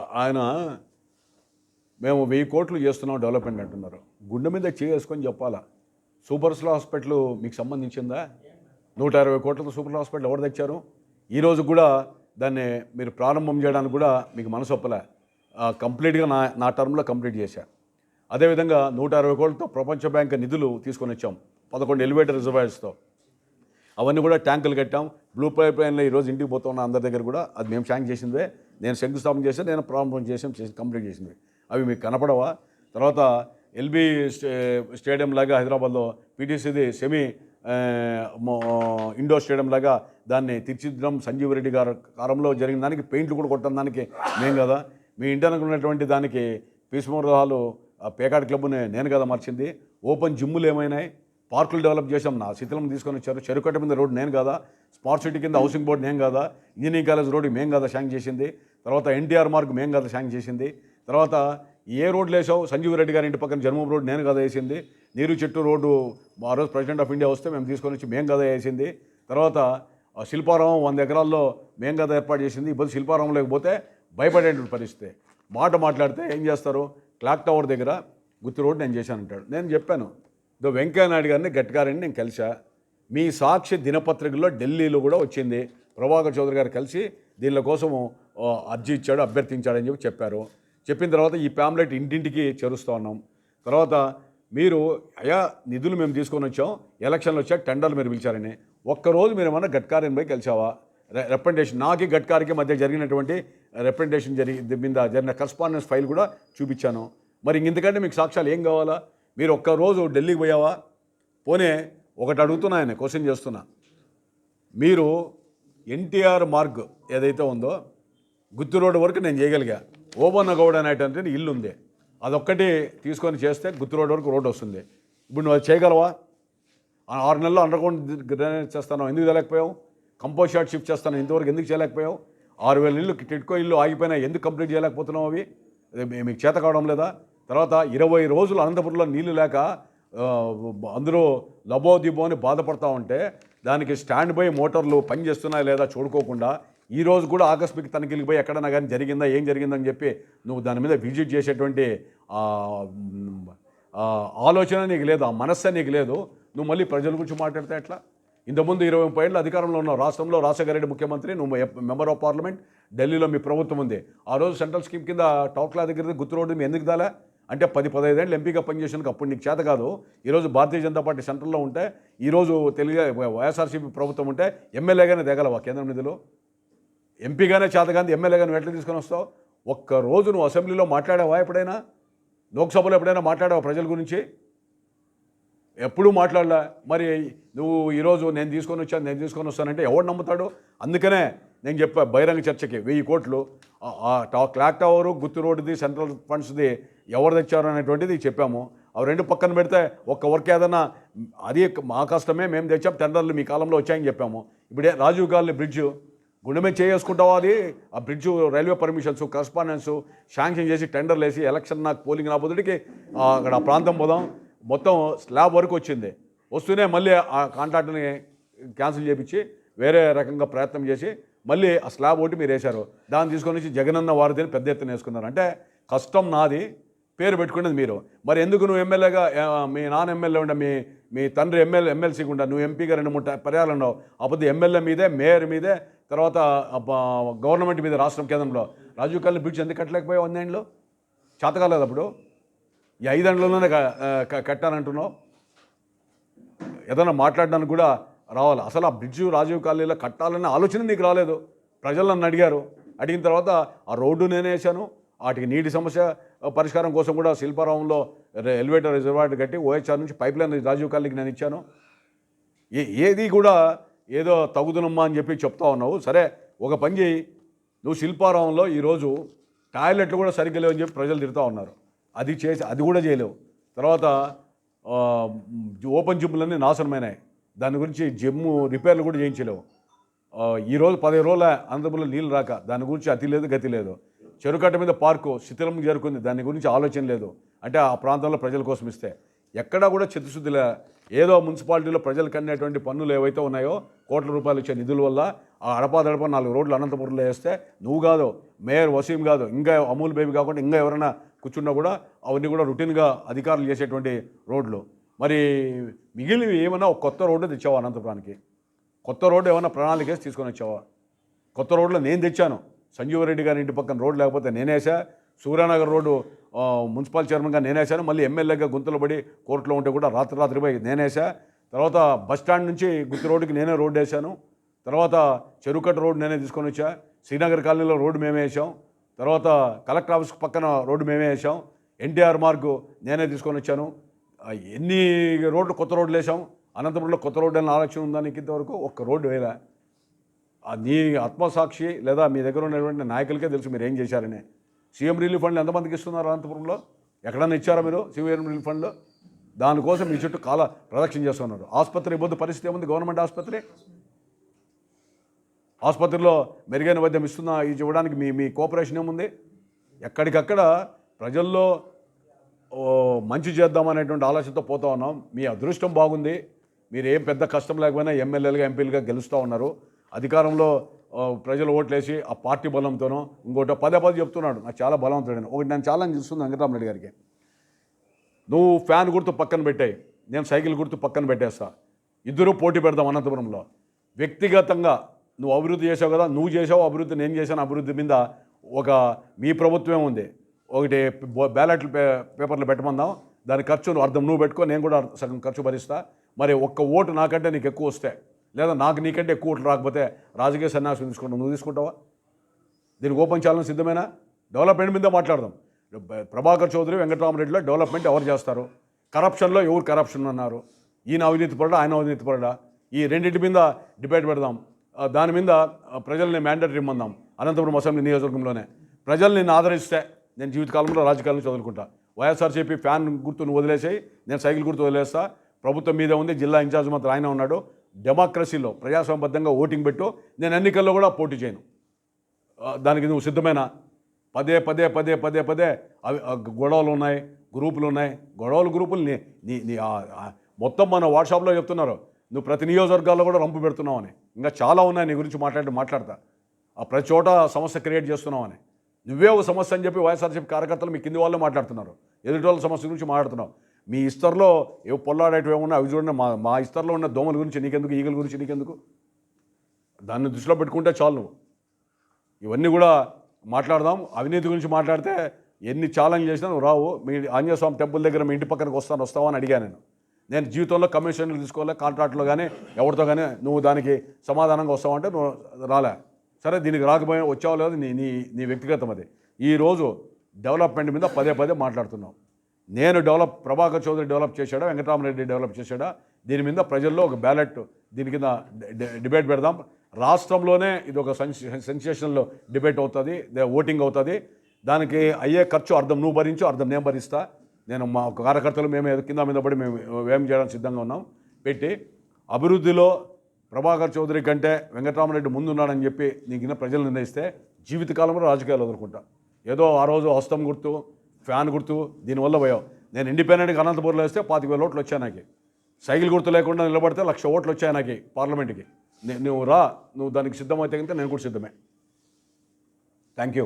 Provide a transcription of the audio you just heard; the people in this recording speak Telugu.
ఆయన మేము వెయ్యి కోట్లు చేస్తున్నాం డెవలప్మెంట్ అంటున్నారు. గుండె మీద చేసుకొని చెప్పాలా? సూపర్ స్లో హాస్పిటల్ మీకు సంబంధించిందా? నూట ఇరవై కోట్లతో సూపర్ హాస్పిటల్ ఎవరు తెచ్చారు? ఈరోజు కూడా దాన్ని మీరు ప్రారంభం చేయడానికి కూడా మీకు మనసు ఒప్పలే. కంప్లీట్గా నా నా టర్మ్లో కంప్లీట్ చేశా. అదేవిధంగా నూట అరవై కోట్లతో ప్రపంచ బ్యాంక్ నిధులు తీసుకొని వచ్చాం. పదకొండు ఎలివేటర్ రిజర్వాయర్స్తో. అవన్నీ కూడా ట్యాంకులు కట్టాం. బ్లూ పైప్ లైన్లో ఈరోజు ఇంటికి పోతున్న అందరి దగ్గర కూడా. అది మేము శాంక్ చేసిందే. నేను శంకుస్థాపన చేసి నేను ప్రారంభం చేసాం చేసి కంప్లీట్ చేసింది. అవి మీకు కనపడవా? తర్వాత ఎల్బీ స్టే స్టేడియం లాగా హైదరాబాద్లో పీటీసీది సెమీ ఇండోర్ స్టేడియం లాగా దాన్ని తీర్చిదిద్దడం సంజీవ్ రెడ్డి గారు కారంలో జరిగిన దానికి పెయింట్లు కూడా కొట్టడం దానికి మేం కదా. మీ ఇంటర్నకు ఉన్నటువంటి దానికి పీస్మోర్ హాలు పేకాడ్ క్లబ్ని నేను కదా మార్చింది. ఓపెన్ జిమ్ములు ఏమైనాయి? పార్కులు డెవలప్ చేసాం నా శిథిలం తీసుకొని వచ్చారు. చెరుకట్ట మీద రోడ్ నేను కదా. స్మార్ట్ సిటీ కింద హౌసింగ్ బోర్డు నేను కదా. ఇంజనీరింగ్ కాలేజ్ రోడ్డు మేము కదా శాంక్ చేసింది. తర్వాత ఎన్టీఆర్ మార్క్ మేం కదా శాంక్ చేసింది. తర్వాత ఏ రోడ్లు వేసావు సంజీవ్ రెడ్డి గారి ఇంటి పక్కన జన్మం రోడ్ నేను కదా వేసింది. నీరు చెట్టు రోడ్డు ఆ రోజు ప్రెసిడెంట్ ఆఫ్ ఇండియా వస్తే మేము తీసుకొని వచ్చి మేం కదా వేసింది. తర్వాత ఆ శిల్పారామం వంద ఎకరాల్లో మేం కదా ఏర్పాటు చేసింది. ఇప్పుడు శిల్పారామం లేకపోతే భయపడేటువంటి పరిస్థితి. మాట మాట్లాడితే ఏం చేస్తారు? క్లాక్ టవర్ దగ్గర గుత్తి రోడ్ నేను చేశానంటాడు. నేను చెప్పాను ఇదో వెంకయ్య నాయుడు గారిని గట్టిగారిని నేను కలిసా. మీ సాక్షి దినపత్రికలో ఢిల్లీలో కూడా వచ్చింది. ప్రభాకర్ చౌదరి గారు కలిసి దీనిల కోసం అర్జీ ఇచ్చాడు అభ్యర్థించాడని చెప్పి చెప్పారు. చెప్పిన తర్వాత ఈ ప్యాంప్లెట్ ఇంటింటికి చేరుస్తూ ఉన్నాం. తర్వాత మీరు అయా నిధులు మేము తీసుకొని వచ్చాం ఎలక్షన్లు వచ్చాక టెండర్లు మీరు పిలిచారని. ఒక్కరోజు మీరు ఏమన్నా గట్కారిని పోయి కలిసావా? రె- రిప్రజెంటేషన్ నాకి గట్కారికి మధ్య జరిగినటువంటి రిప్రజెంటేషన్ జరిగి మీద జరిగిన కరస్పాండెన్స్ ఫైల్ కూడా చూపించాను. మరి ఇంతకంటే మీకు సాక్ష్యాలు ఏం కావాలా? మీరు ఒక్కరోజు ఢిల్లీకి పోయావా? పోనే ఒకటి అడుగుతున్నా ఆయన క్వశ్చన్ చేస్తున్నా. మీరు ఎన్టీఆర్ మార్గ్ ఏదైతే ఉందో గుత్తి రోడ్డు వరకు నేను చేయగలిగా. ఓబన్న గౌడ్ అనేటువంటి ఇల్లు ఉంది. అదొక్కటి తీసుకొని చేస్తే గుత్తి రోడ్డు వరకు రోడ్డు వస్తుంది. ఇప్పుడు నువ్వు అది చేయగలవా? ఆరు నెలలు అండర్గ్రౌండ్ డ్రైనేజ్ చేస్తాను ఎందుకు చేయలేకపోయావు? కంపోజ్ షాట్ షిఫ్ట్ చేస్తాను ఇంతవరకు ఎందుకు చేయలేకపోయావు? ఆరు వేల ఇల్లు టిట్కో ఇల్లు ఆగిపోయినా ఎందుకు కంప్లీట్ చేయలేకపోతున్నావు అవి? మీకు చేత కావడం లేదా? తర్వాత ఇరవై రోజులు అనంతపురంలో నీళ్ళు లేక అందరూ లబో దిబో అని బాధపడతా ఉంటే దానికి స్టాండ్ బై మోటార్లు పనిచేస్తున్నాయా లేదా చూడుకోకుండా ఈ రోజు కూడా ఆకస్మిక తనిఖీలకు పోయి ఎక్కడన్నా కానీ జరిగిందా ఏం జరిగిందని చెప్పి నువ్వు దాని మీద విజిట్ చేసేటువంటి ఆలోచన నీకు లేదు ఆ మనస్సే నీకు లేదు. నువ్వు మళ్ళీ ప్రజల గురించి మాట్లాడితే ఎట్లా? ఇంతకుముందు ఇరవై ముప్పై ఏళ్ళు అధికారంలో ఉన్నావు రాష్ట్రంలో రాజశేఖర రెడ్డి ముఖ్యమంత్రి నువ్వు మెంబర్ ఆఫ్ పార్లమెంట్ ఢిల్లీలో మీ ప్రభుత్వం ఉంది. ఆ రోజు సెంట్రల్ స్కీమ్ కింద టౌక్లా దగ్గర గుర్తు రోడ్డు మీ ఎందుకు దాలా? అంటే పది పదహైదేళ్ళు ఎంపీగా పనిచేసినందుకు అప్పుడు నీకు చేత కాదు. ఈరోజు భారతీయ జనతా పార్టీ సెంట్రల్లో ఉంటే ఈరోజు తెలుగు వైఎస్ఆర్సీపీ ప్రభుత్వం ఉంటే ఎమ్మెల్యేగానే దిగలవా కేంద్ర నిధులు? ఎంపీగానే చేతగాంది ఎమ్మెల్యేగానే ఎట్లా తీసుకొని వస్తావు? ఒక్క రోజు నువ్వు అసెంబ్లీలో మాట్లాడావా ఎప్పుడైనా? లోక్సభలో ఎప్పుడైనా మాట్లాడావా ప్రజల గురించి? ఎప్పుడూ మాట్లాడలే. మరి నువ్వు ఈరోజు నేను తీసుకొని వచ్చాను నేను తీసుకొని వస్తానంటే ఎవడు నమ్ముతాడు? అందుకనే నేను చెప్పా బహిరంగ చర్చకి వెయ్యి కోట్లు. క్లాక్ టవరు గుత్తి రోడ్డుది సెంట్రల్ ఫండ్స్ది ఎవరు తెచ్చారు అనేటువంటిది చెప్పాము. అవి రెండు పక్కన పెడితే ఒక్క వర్క్ ఏదన్నా అది మా కష్టమే మేము తెచ్చాం టెండర్లు మీ కాలంలో వచ్చాయని చెప్పాము. ఇప్పుడే రాజీవ్ గాంధీ బ్రిడ్జ్ గుండె మీద చేసుకుంటావా అది? ఆ bridge railway permissions correspondence sanction చేసి టెండర్లు వేసి ఎలక్షన్ నాకు పోలింగ్ నా అక్కడ ఆ ప్రాంతం పోదాం. మొత్తం స్లాబ్ వరకు వచ్చింది. వస్తూనే మళ్ళీ ఆ కాంట్రాక్ట్ని క్యాన్సిల్ చేపించి వేరే రకంగా ప్రయత్నం చేసి మళ్ళీ ఆ స్లాబ్ ఒకటి మీరు వేశారు. దాన్ని తీసుకొని వచ్చి జగనన్న వారిని పెద్ద ఎత్తున వేసుకున్నారు. అంటే కష్టం నాది పేరు పెట్టుకునేది మీరు. మరి ఎందుకు నువ్వు ఎమ్మెల్యేగా మీ నాన్న ఎమ్మెల్యే ఉండ మీ మీ తండ్రి ఎమ్మెల్యే ఎమ్మెల్సీగా ఉండ నువ్వు ఎంపీగా రెండు మూడు పర్యాలు ఉండవు అప్పుడు ఎమ్మెల్యే మీదే మేయర్ మీదే తర్వాత గవర్నమెంట్ మీద రాష్ట్రం కేంద్రంలో. రాజీవ్ కళ్యాణ్ బ్రిడ్జ్ ఎందుకు కట్టలేకపోయావు వందేళ్ళు చేతకాలేదు అప్పుడు. ఈ ఐదేళ్ళలోనే క- కట్టానంటున్నావు. ఏదైనా మాట్లాడడానికి కూడా రావాలి. అసలు ఆ బ్రిడ్జ్ రాజీవ్ కాలనీలో కట్టాలనే ఆలోచన నీకు రాలేదు? ప్రజలు నన్ను అడిగారు. అడిగిన తర్వాత ఆ రోడ్డు నేనే వేశాను. వాటికి నీటి సమస్య పరిష్కారం కోసం కూడా శిల్పారామంలో ఎలివేటర్ రిజర్వాయర్ కట్టి ఓహెచ్ఆర్ నుంచి పైప్ లైన్ రాజీవ్ కాలనీకి నేను ఇచ్చాను. ఏ ఏది కూడా ఏదో తగుదునమ్మా అని చెప్పి చెప్తా ఉన్నావు. సరే ఒక పని చేయి. నువ్వు శిల్పారామంలో ఈరోజు టాయిలెట్లు కూడా సరిగ్గా లేవని చెప్పి ప్రజలు తిరుగుతూ ఉన్నారు. అది చేసి అది కూడా చేయలేవు. తర్వాత ఓపెన్ జిమ్లన్నీ నాశనమైనాయి. దాని గురించి జిమ్ రిపేర్లు కూడా చేయించలేవు. ఈరోజు ఈ రోజు పదిహేను రోజుల అనంతపురంలో నీళ్ళు రాక దాని గురించి అతి లేదు గతి లేదు. చెరుకట్ట మీద పార్కు శిథిలం చేరుకుంది దాని గురించి ఆలోచన లేదు. అంటే ఆ ప్రాంతంలో ప్రజల కోసం ఇస్తే. ఎక్కడా కూడా చిత్తశుద్ధిలే ఏదో మున్సిపాలిటీలో ప్రజలకు అనేటువంటి పన్నులు ఏవైతే ఉన్నాయో కోట్ల రూపాయలు ఇచ్చే నిధుల వల్ల ఆ అడపాదడప నాలుగు రోడ్లు అనంతపురంలో వేస్తే నువ్వు కాదు మేయర్ వసీం కాదు ఇంకా అమూల్ బేబీ కాకుండా ఇంకా ఎవరైనా కూర్చున్నా కూడా అవన్నీ కూడా రొటీన్గా అధికారులు చేసేటువంటి రోడ్లు. మరి మిగిలినవి ఏమైనా ఒక కొత్త రోడ్డు తెచ్చావా అనంతపురానికి? కొత్త రోడ్డు ఏమైనా ప్రణాళిక వేసి తీసుకొని వచ్చావా? కొత్త రోడ్లో నేను తెచ్చాను. సంజీవరెడ్డి గారి ఇంటి పక్కన రోడ్డు లేకపోతే నేనేసా సూర్యానగర్ రోడ్డు మున్సిపల్ చైర్మన్గా నేనేసాను మళ్ళీ ఎమ్మెల్యేగా గుంతలు పడి కోర్టులో ఉంటే కూడా రాత్రి రాత్రిపై నేనేసా తర్వాత బస్ స్టాండ్ నుంచి గుత్తి రోడ్డుకి నేనే రోడ్డు వేసాను. తర్వాత చెరుకట్ట రోడ్డు నేనే తీసుకొని వచ్చా. శ్రీనగర్ కాలనీలో రోడ్డు మేమే వేసాం. తర్వాత కలెక్టర్ ఆఫీస్ పక్కన రోడ్డు మేమే వేసాం. ఎన్టీఆర్ మార్గు నేనే తీసుకొని వచ్చాను. ఎన్ని రోడ్లు కొత్త రోడ్లు వేసాం అనంతపురంలో కొత్త రోడ్డు అనే ఆలోచన ఉందా నీకు ఇంతవరకు? ఒక్క రోడ్డు వేలా నీ ఆత్మసాక్షి లేదా మీ దగ్గర ఉన్నటువంటి నాయకులకే తెలుసు మీరు ఏం చేశారని. సీఎం రిలీఫ్ ఫండ్లు ఎంతమందికి ఇస్తున్నారు అనంతపురంలో? ఎక్కడన్నా ఇచ్చారా మీరు సీఎం రిలీఫ్ ఫండ్లు? దానికోసం మీ చుట్టూ కాల ప్రదక్షిణ చేస్తున్నారు. ఆసుపత్రి ఇబ్బంది పరిస్థితి ఏముంది? గవర్నమెంట్ ఆసుపత్రి? ఆసుపత్రిలో మెరుగైన వైద్యం ఇస్తున్న ఇది ఇవ్వడానికి మీ మీ కోఆపరేషన్ ఏముంది? ఎక్కడికక్కడ ప్రజల్లో ఓ, మంచి చేద్దామనేటువంటి ఆలోచనతో పోతా ఉన్నాం. మీ అదృష్టం బాగుంది. మీరు ఏం పెద్ద కష్టం లేకపోయినా ఎమ్మెల్యేలుగా ఎంపీలుగా గెలుస్తూ ఉన్నారు. అధికారంలో ప్రజలు ఓట్లేసి ఆ పార్టీ బలంతోనో ఇంకోటో పదే పదే చెప్తున్నాడు. నాకు చాలా బలవంతుడని ఒకటి నేను చాలా ఇస్తుంది వెంకటరామరెడ్డి గారికి. నువ్వు ఫ్యాన్ గుర్తు పక్కన పెట్టాయి. నేను సైకిల్ గుర్తు పక్కన పెట్టేస్తా. ఇద్దరూ పోటీ పెడదాం అనంతపురంలో. వ్యక్తిగతంగా నువ్వు అభివృద్ధి చేసావు కదా నువ్వు చేసావు అభివృద్ధి నేను చేశాను అభివృద్ధి మీద ఒక మీ ప్రభుత్వమే ఉంది. ఒకటి బో- బ్యాలెట్లు పే పేపర్లు పెట్టమందాం. దాని ఖర్చు అర్థం నువ్వు పెట్టుకో నేను కూడా సగం ఖర్చు భరిస్తా. మరి ఒక్క ఓటు నాకంటే నీకు ఎక్కువ వస్తే లేదా నాకు నీకంటే ఎక్కువ ఓట్లు రాకపోతే రాజకీయ సన్యాసం తీసుకుంటావు. నువ్వు తీసుకుంటావా? దీనికి ఓపెన్ ఛాలెంజ్ సిద్ధమేనా? డెవలప్మెంట్ మీద మాట్లాడదాం. ప్రభాకర్ చౌదరి వెంకటరామరెడ్డిలో డెవలప్మెంట్ ఎవరు చేస్తారు? కరప్షన్లో ఎవరు కరప్షన్ అన్నారు? ఈయన అవినీతి పడడా ఆయన అవినీతి పడడా ఈ రెండింటి మీద డిబేట్ పెడదాం. దాని మీద ప్రజల్ని మ్యాండేటరీ ఇమ్మందాం అనంతపురం అసెంబ్లీ నియోజకవర్గంలోనే. ప్రజల్ని నేను ఆదరిస్తే నేను జీవితకాలంలో రాజకీయాలను చదువుకుంటా. వైఎస్ఆర్సీపీ ఫ్యాన్ గుర్తును వదిలేసాయి నేను సైకిల్ గుర్తు వదిలేస్తా. ప్రభుత్వం మీద ఉంది జిల్లా ఇన్ఛార్జ్ మంత్రి ఆయన ఉన్నాడు. డెమోక్రసీలో ప్రజాసంబద్ధంగా ఓటింగ్ పెట్టు. నేను ఎన్నికల్లో కూడా పోటీ చేయను. దానికి నువ్వు సిద్ధమేనా? పదే పదే పదే పదే పదే అవి గొడవలు ఉన్నాయి గ్రూపులు ఉన్నాయి. గొడవలు గ్రూపులు నీ నీ నీ మొత్తం మన వాట్సాప్లో చెప్తున్నారు. నువ్వు ప్రతి నియోజకవర్గాల్లో కూడా రంపు పెడుతున్నావు అని ఇంకా చాలా ఉన్నాయి నీ గురించి మాట్లాడి మాట్లాడతా. ఆ ప్రతి చోట సమస్య క్రియేట్ చేస్తున్నావు అని నువ్వే ఒక సమస్య అని చెప్పి వైఎస్ఆర్సీపీ కార్యకర్తలు మీ కింది వాళ్ళు మాట్లాడుతున్నారు. ఎదుటి వాళ్ళ సమస్య గురించి మాట్లాడుతున్నావు. మీ ఇస్తర్లో ఏ పొల్లాడేటివి ఏమన్నా అవి చూడండి మా మా ఇస్తర్లో ఉన్న దోమల గురించి నీకెందుకు ఈగల గురించి నీకెందుకు? దాన్ని దృష్టిలో పెట్టుకుంటే చాలు నువ్వు. ఇవన్నీ కూడా మాట్లాడదాం. అవినీతి గురించి మాట్లాడితే ఎన్ని ఛాలెంజ్ చేసినా నువ్వు రావు. మీ ఆంజనేయస్వామి టెంపుల్ దగ్గర మీ ఇంటి పక్కనకు వస్తాను వస్తావా అని అడిగాను నేను. నేను జీవితంలో కమిషన్లు తీసుకోలే కాంట్రాక్ట్లో కానీ ఎవరితో కానీ నువ్వు దానికి సమాధానంగా వస్తావంటే నువ్వు రాలే. సరే దీనికి రాకపోయినా వచ్చావు లేదు నీ నీ నీ వ్యక్తిగతం అది. ఈరోజు డెవలప్మెంట్ మీద పదే పదే మాట్లాడుతున్నావు నేను డెవలప్ ప్రభాకర్ చౌదరి డెవలప్ చేశాడా వెంకటరామరెడ్డి డెవలప్ చేశాడా? దీని మీద ప్రజల్లో ఒక బ్యాలెట్ దీని కింద డిబేట్ పెడదాం. రాష్ట్రంలోనే ఇది ఒక సెన్సేషనల్ డిబేట్ అవుతుంది ఓటింగ్ అవుతుంది. దానికి అయ్యే ఖర్చు అర్థం నువ్వు భరించు అర్థం నేను భరిస్తా. నేను మా కార్యకర్తలు మేము కింద మీద పడి మేము వ్యయం చేయడానికి సిద్ధంగా ఉన్నాం. పెట్టి అభివృద్ధిలో ప్రభాకర్ చౌదరి కంటే వెంకటరామరెడ్డి ముందున్నాడని చెప్పి నీకు ప్రజలు నిర్ణయిస్తే జీవితకాలంలో రాజకీయాలు వదులుకుంటా. ఏదో ఆ రోజు హస్తం గుర్తు ఫ్యాన్ గుర్తు దీనివల్ల పోయావు నేను ఇండిపెండెంట్గా అనంతపురంలో వేస్తే పాతిక వేల ఓట్లు వచ్చాయి నాకు. సైకిల్ గుర్తు లేకుండా నిలబడితే లక్ష ఓట్లు వచ్చాయి నాకు పార్లమెంట్కి. నువ్వు రా నువ్వు దానికి సిద్ధమైతే కనుక నేను కూడా సిద్ధమే. Thank you